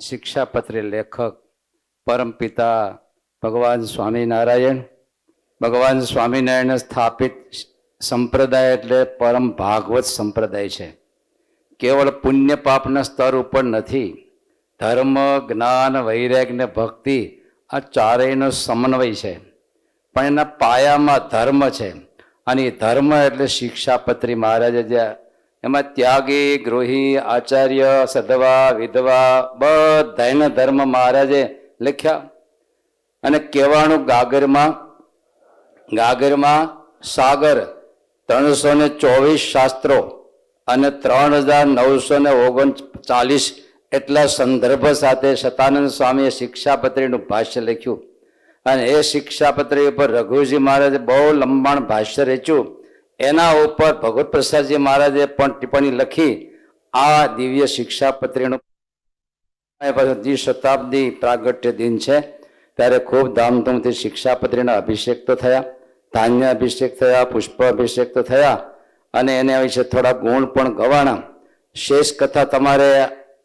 શિક્ષાપત્રી લેખક પરમપિતા ભગવાન સ્વામિનારાયણ. ભગવાન સ્વામિનારાયણ સ્થાપિત સંપ્રદાય એટલે પરમ ભાગવત સંપ્રદાય છે. કેવળ પુણ્ય પાપના સ્તર ઉપર નથી. ધર્મ, જ્ઞાન, વૈરાગ્ય ભક્તિ આ ચારેયનો સમન્વય છે. પણ એના પાયામાં ધર્મ છે. અને ધર્મ એટલે શિક્ષાપત્રી મહારાજે જે એમાં ત્યાગી ગૃહી આચાર્ય સદવા વિધવા બધાયના ધર્મ મહારાજે લખ્યા. અને કહેવાનું ગાગરમાં ગાગરમાં સાગર ત્રણસો ને ચોવીસ શાસ્ત્રો અને ત્રણ હજાર નવસો ને ઓગણચાલીસ એટલા સંદર્ભ સાથે સતાનંદ સ્વામીએ શિક્ષાપત્રીનું ભાષ્ય લખ્યું. અને એ શિક્ષાપત્રી ઉપર રઘુજી મહારાજે બહુ લંબાણ ભાષ્ય રચ્યું. એના ઉપર ભગવત પ્રસાદજી મહારાજે પણ ટિપ્પણી લખી, આ દિવ્ય શિક્ષાપત્રીનું દ્વિ શતાબ્દી પ્રાગટ્ય દિન છે. ત્યારે ખૂબ ધામધૂમથી શિક્ષાપત્રીના અભિષેક તો થયા, ધાન્ય અભિષેક થયા, પુષ્પ અભિષેક તો થયા, અને એના વિશે થોડા ગુણ પણ ગવાણા. શેષ કથા તમારે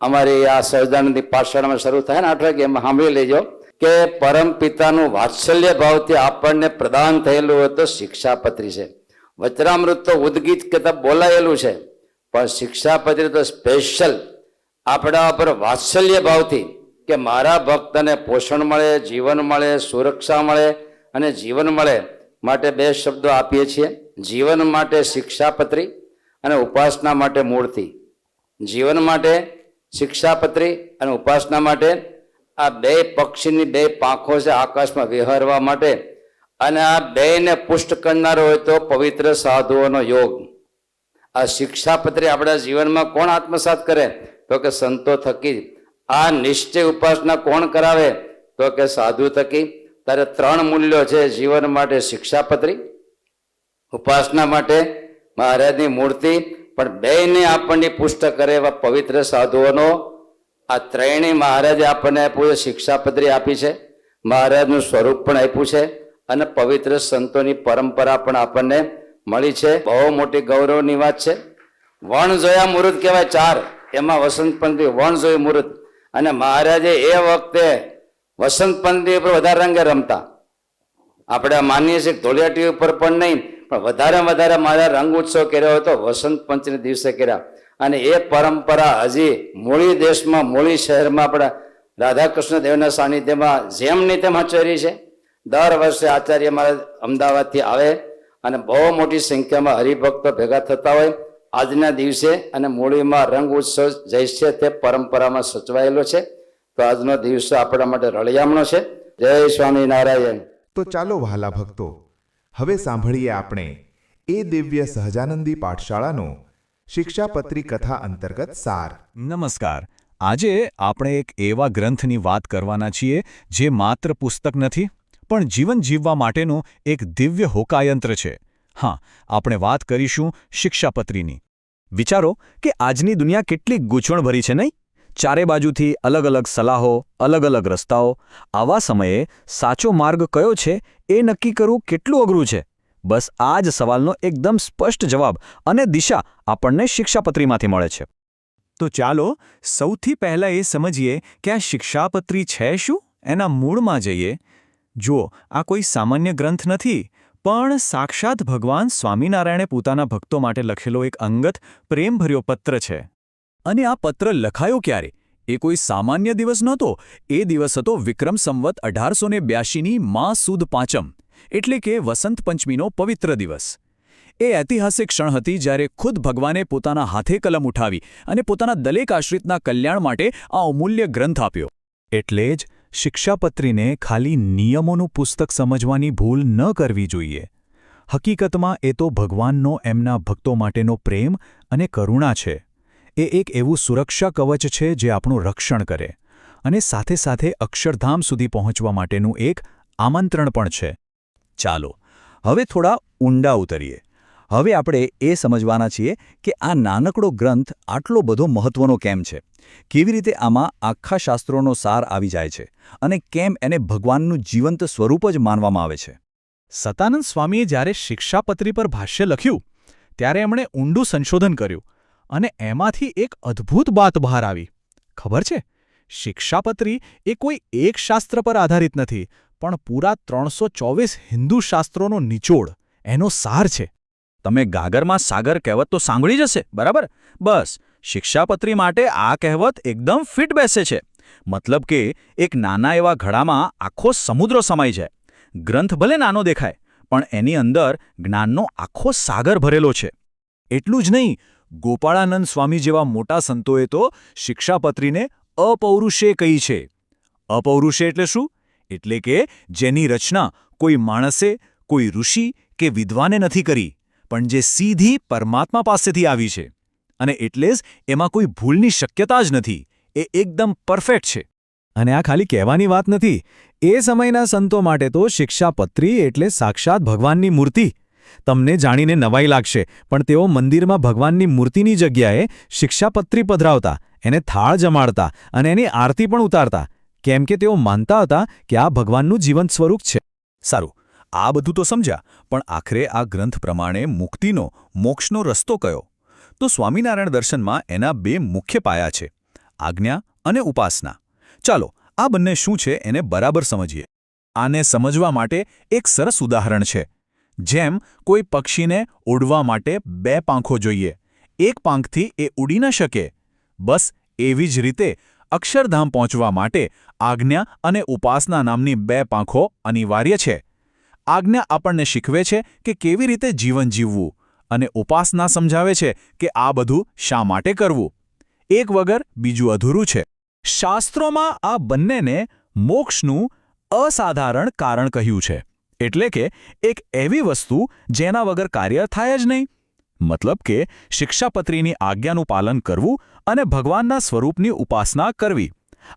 અમારી આ સહજાનંદી પાઠશાળામાં શરૂ થાય ને આઠ એમાં સાંભળી લેજો કે પરમ પિતાનું વાત્સલ્ય ભાવથી આપણને પ્રદાન થયેલું હોય તો શિક્ષાપત્રી છે. વચરામૃત તો ઉદગીત કહેતા બોલાયેલું છે. પણ શિક્ષાપત્રી તો સ્પેશિયલ આપણા ઉપર વાત્સલ્ય ભાવથી કે મારા ભક્તને પોષણ મળે, જીવન મળે, સુરક્ષા મળે અને જીવન મળે માટે બે શબ્દો આપીએ છીએ. જીવન માટે શિક્ષાપત્રી અને ઉપાસના માટે મૂર્તિ. જીવન માટે શિક્ષાપત્રી અને ઉપાસના માટે આ બે પક્ષીની બે પાંખો છે આકાશમાં વિહરવા માટે અને આ બેને પુષ્ટ કરનારો હોય તો પવિત્ર સાધુઓનો યોગ. આ શિક્ષાપત્રી આપણા જીવનમાં કોણ આત્મસાત કરે? તો કે સંતો થકી. આ નિશ્ચય ઉપાસના કોણ કરાવે? તો કે સાધુ થકી. તારે ત્રણ મૂલ્યો છે જીવન માટે શિક્ષાપત્રી, ઉપાસના માટે મહારાજની મૂર્તિ, પણ બેને આપણને પુષ્ટ કરે એવા પવિત્ર સાધુઓનો આ ત્રણેય મહારાજે આપણને શિક્ષાપત્રી આપી છે. મહારાજનું સ્વરૂપ પણ આપ્યું છે. અને પવિત્ર સંતોની પરંપરા પણ આપણને મળી છે. બહુ મોટી ગૌરવની વાત છે. વણ જોયા મુહૂર્ત કહેવાય ચાર. એમાં વસંતપંથી વણ જોયું મુહૂર્ત અને મહારાજે એ વખતે વસંતપંથી ઉપર વધારે રંગે રમતા. આપણે માનીએ છીએ ધોળિયાટી ઉપર પણ નહીં, પણ વધારે વધારે મારા રંગ ઉત્સવ કર્યો હતો, વસંત દિવસે કર્યા. અને એ પરંપરા હજી મૂળી દેશમાં, મૂળી શહેરમાં આપણા રાધાકૃષ્ણ દેવના સાનિધ્યમાં જેમની તેમ હચેરી છે. દર વર્ષે આચાર્ય મહારાજ અમદાવાદથી આવે અને બહુ મોટી સંખ્યામાં હરિભક્તો ભેગા થતા હોય. આજના દિવસે અને મૂળીમાં રંગ ઉત્સવ જઈશે તે પરંપરામાં સચવાયેલો છે. તો આજનો દિવસ આપણા માટે રળિયામણો છે. જય સ્વામિનારાયણ તો ચાલો વહાલા ભક્તો હવે સાંભળીએ આપણે એ દિવ્ય સહજાનંદી પાઠશાળાનો શિક્ષાપત્રી કથા અંતર્ગત સાર. નમસ્કાર. આજે આપણે એક એવા ગ્રંથની વાત કરવાના છીએ જે માત્ર પુસ્તક નથી પણ જીવન જીવવા માટેનું એક દિવ્ય હોકાયંત્ર છે. હા, આપણે વાત કરીશું શિક્ષાપત્રીની. વિચારો કે આજની દુનિયા કેટલી ગૂંચવણભરી છે નહીં? ચારે બાજુથી અલગ અલગ સલાહો, અલગ અલગ રસ્તાઓ. આવા સમયે સાચો માર્ગ કયો છે એ નક્કી કરવું કેટલું અઘરું છે? બસ આ જ સવાલનો એકદમ સ્પષ્ટ જવાબ અને દિશા આપણને શિક્ષાપત્રીમાંથી મળે છે. તો ચાલો સૌથી પહેલાં એ સમજીએ કે આ શિક્ષાપત્રી છે શું? એના મૂળમાં જઈએ. જુઓ, આ કોઈ સામાન્ય ગ્રંથ નથી, પણ સાક્ષાત ભગવાન સ્વામિનારાયણે પોતાના ભક્તો માટે લખેલો એક અંગત, પ્રેમભર્યો પત્ર છે. અને આ પત્ર લખાયો ક્યારે? એ કોઈ સામાન્ય દિવસ નહોતો. એ દિવસ હતો વિક્રમ સંવત અઢારસો ને બ્યાશીની મા સુદ પાંચમ, એટલે કે વસંત પંચમીનો પવિત્ર દિવસ. એ ઐતિહાસિક ક્ષણ હતી જ્યારે ખુદ ભગવાને પોતાના હાથે કલમ ઉઠાવી અને પોતાના દલેક આશ્રિતના કલ્યાણ માટે આ અમૂલ્ય ગ્રંથ આપ્યો. એટલે જ શિક્ષાપત્રીને ખાલી નિયમોનું પુસ્તક સમજવાની ભૂલ ન કરવી જોઈએ. હકીકતમાં એ તો ભગવાનનો એમના ભક્તો માટેનો પ્રેમ અને કરુણા છે. એ એક એવું સુરક્ષા કવચ છે જે આપણું રક્ષણ કરે અને સાથે સાથે અક્ષરધામ સુધી પહોંચવા માટેનું એક આમંત્રણ પણ છે. ચાલો, હવે થોડા ઊંડા ઉતરીએ. હવે આપણે એ સમજવાના છીએ કે આ નાનકડો ગ્રંથ આટલો બધો મહત્વનો કેમ છે? કેવી રીતે આમાં આખા શાસ્ત્રોનો સાર આવી જાય છે? અને કેમ એને ભગવાનનું જીવંત સ્વરૂપ જ માનવામાં આવે છે? સતાનંદ સ્વામીએ જ્યારે શિક્ષાપત્રી પર ભાષ્ય લખ્યું, ત્યારે એમણે ઊંડું સંશોધન કર્યું અને એમાંથી એક અદ્ભુત વાત બહાર આવી. ખબર છે? શિક્ષાપત્રી એ કોઈ એક શાસ્ત્ર પર આધારિત નથી, પણ પૂરા ત્રણસો હિન્દુ શાસ્ત્રોનો નિચોડ, એનો સાર છે. તમે ગાગરમાં સાગર કહેવત તો સાંભળી જશે, બરાબર? બસ, શિક્ષાપત્રી માટે આ કહેવત એકદમ ફિટ બેસે છે. મતલબ કે એક નાના એવા ઘડામાં આખો સમુદ્ર સમાઈ જાય. ગ્રંથ ભલે નાનો દેખાય, પણ એની અંદર જ્ઞાનનો આખો સાગર ભરેલો છે. એટલું જ નહીં, ગોપાળાનંદ સ્વામી જેવા મોટા સંતોએ તો શિક્ષાપત્રીને અપૌરુષે કહી છે. અપૌરુષે એટલે શું? એટલે કે જેની રચના કોઈ માણસે, કોઈ ઋષિ કે વિદ્વાને નથી કરી. પણ જે સીધી પરમાત્મા પાસેથી આવી છે. અને એટલે જ એમાં કોઈ ભૂલની શક્યતા જ નથી. એ એકદમ પરફેક્ટ છે. અને આ ખાલી કહેવાની વાત નથી. એ સમયના સંતો માટે તો શિક્ષાપત્રી એટલે સાક્ષાત ભગવાનની મૂર્તિ. તમને જાણીને નવાઈ લાગશે, પણ તેઓ મંદિરમાં ભગવાનની મૂર્તિની જગ્યાએ શિક્ષાપત્રી પધરાવતા, એને થાળ જમાડતા અને એની આરતી પણ ઉતારતા. કેમ કે તેઓ માનતા હતા કે આ ભગવાનનું જીવંત સ્વરૂપ છે. સારું આ બધું તો સમજ્યા, પણ આખરે આ ગ્રંથ પ્રમાણે મુક્તિનો, મોક્ષનો રસ્તો કયો? તો સ્વામિનારાયણ દર્શનમાં એના બે મુખ્ય પાયા છે, આજ્ઞા અને ઉપાસના. ચાલો, આ બંને શું છે એને બરાબર સમજીએ. આને સમજવા માટે એક સરસ ઉદાહરણ છે, જેમ કોઈ પક્ષીને ઉડવા માટે બે પાંખો જોઈએ. એક પાંખથી એ ઉડી ન શકે. બસ એવી જ રીતે અક્ષરધામ પહોંચવા માટે આજ્ઞા અને ઉપાસના નામની બે પાંખો અનિવાર્ય છે. આજ્ઞા આપણને શીખવે છે કે કેવી રીતે જીવન જીવવું અને ઉપાસના સમજાવે છે કે આ બધું શા માટે કરવું. એક વગર બીજું અધૂરું છે. શાસ્ત્રોમાં આ બંનેને મોક્ષનું અસાધારણ કારણ કહ્યું છે. એટલે કે એક એવી વસ્તુ જેના વગર કાર્ય થાય જ નહીં. મતલબ કે શિક્ષાપત્રીની આજ્ઞાનું પાલન કરવું અને ભગવાનના સ્વરૂપની ઉપાસના કરવી.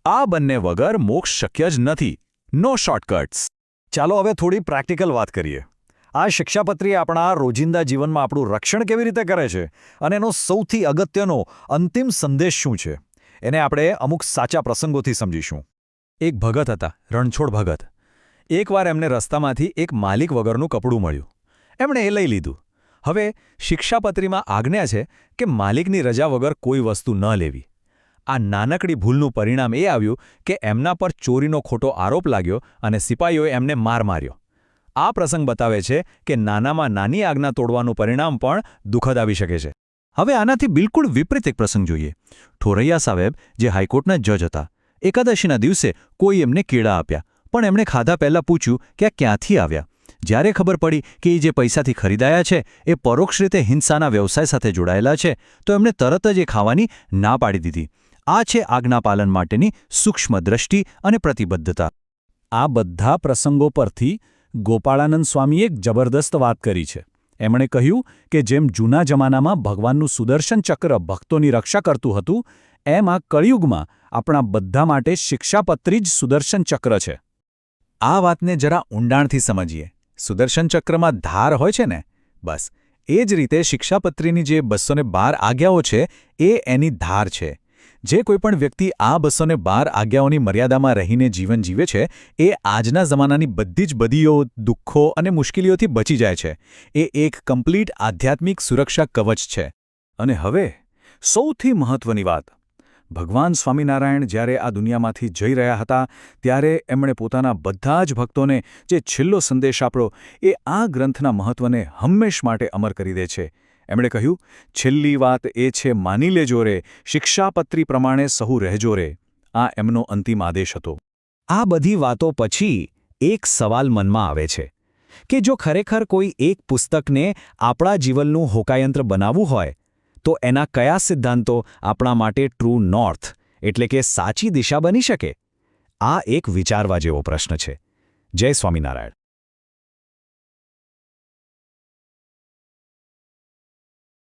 આ બંને વગર મોક્ષ શક્ય જ નથી. No shortcuts. ચાલો હવે થોડી પ્રેક્ટિકલ વાત કરીએ. આ શિક્ષાપત્રી આપણા રોજિંદા જીવનમાં આપણું રક્ષણ કેવી રીતે કરે છે અને એનો સૌથી અગત્યનો અંતિમ સંદેશ શું છે? એને આપણે અમુક સાચા પ્રસંગોથી સમજીશું. એક ભગત હતા, રણછોડ ભગત. એકવાર એમને રસ્તામાંથી એક માલિક વગરનું કપડું મળ્યું. એમણે એ લઈ લીધું. હવે શિક્ષાપત્રીમાં આજ્ઞા છે કે માલિકની રજા વગર કોઈ વસ્તુ ન લેવી. આ નાનકડી ભૂલનું પરિણામ એ આવ્યું કે એમના પર ચોરીનો ખોટો આરોપ લાગ્યો અને સિપાઈઓએ એમને માર માર્યો. આ પ્રસંગ બતાવે છે કે નાનામાં નાની આજ્ઞા તોડવાનું પરિણામ પણ દુઃખદ આવી શકે છે. હવે આનાથી બિલકુલ વિપરીત એક પ્રસંગ જોઈએ. ઠોરૈયા સાહેબ, જે હાઈકોર્ટના જજ હતા, એકાદશીના દિવસે કોઈ એમને કેળા આપ્યા, પણ એમણે ખાધા પહેલાં પૂછ્યું કે આ ક્યાંથી આવ્યા? જ્યારે ખબર પડી કે એ જે પૈસાથી ખરીદાયા છે, એ પરોક્ષ રીતે હિંસાના વ્યવસાય સાથે જોડાયેલા છે, તો એમણે તરત જ એ ખાવાની ના પાડી દીધી. આ છે આજ્ઞાપાલન માટેની સૂક્ષ્મ દ્રષ્ટિ અને પ્રતિબદ્ધતા. આ બધા પ્રસંગો પરથી ગોપાળાનંદ સ્વામીએ એક જબરદસ્ત વાત કરી છે. એમણે કહ્યું કે જેમ જૂના જમાનામાં ભગવાનનું સુદર્શન ચક્ર ભક્તોની રક્ષા કરતું હતું, એમ આ કળિયુગમાં આપણા બધા માટે શિક્ષાપત્રી જ સુદર્શન ચક્ર છે. આ વાતને જરા ઊંડાણથી સમજીએ. સુદર્શન ચક્રમાં ધાર હોય છે ને? બસ. એ જ રીતે શિક્ષાપત્રીની જે બસોને બાર આજ્ઞાઓ છે, એ એની ધાર છે. જે કોઈપણ વ્યક્તિ આ બસોને બાર આજ્ઞાઓની મર્યાદામાં રહીને જીવન જીવે છે, એ આજના જમાનાની બધી જ બદીઓ, દુઃખો અને મુશ્કેલીઓથી બચી જાય છે. એ એક કમ્પ્લીટ આધ્યાત્મિક સુરક્ષા કવચ છે. અને હવે, સૌથી મહત્વની વાત. ભગવાન સ્વામિનારાયણ જ્યારે આ દુનિયામાંથી જઈ રહ્યા હતા, ત્યારે એમણે પોતાના બધા જ ભક્તોને જે છેલ્લો સંદેશ આપ્યો, એ આ ગ્રંથના મહત્વને હંમેશ માટે અમર કરી દે છે. એમણે કહ્યું, છેલ્લી વાત એ છે, માની લેજો રે, શિક્ષાપત્રી પ્રમાણે સહુ રહેજો રે. આ એમનો અંતિમ આદેશ હતો. આ બધી વાતો પછી એક સવાલ મનમાં આવે છે, કે જો ખરેખર કોઈ એક પુસ્તકને આપણા જીવનનું હોકાયંત્ર બનાવવું હોય, તો એના કયા સિદ્ધાંતો આપણા માટે ટ્રુ નોર્થ એટલે કે સાચી દિશા બની શકે? આ એક વિચારવા જેવો પ્રશ્ન છે. જય સ્વામિનારાયણ.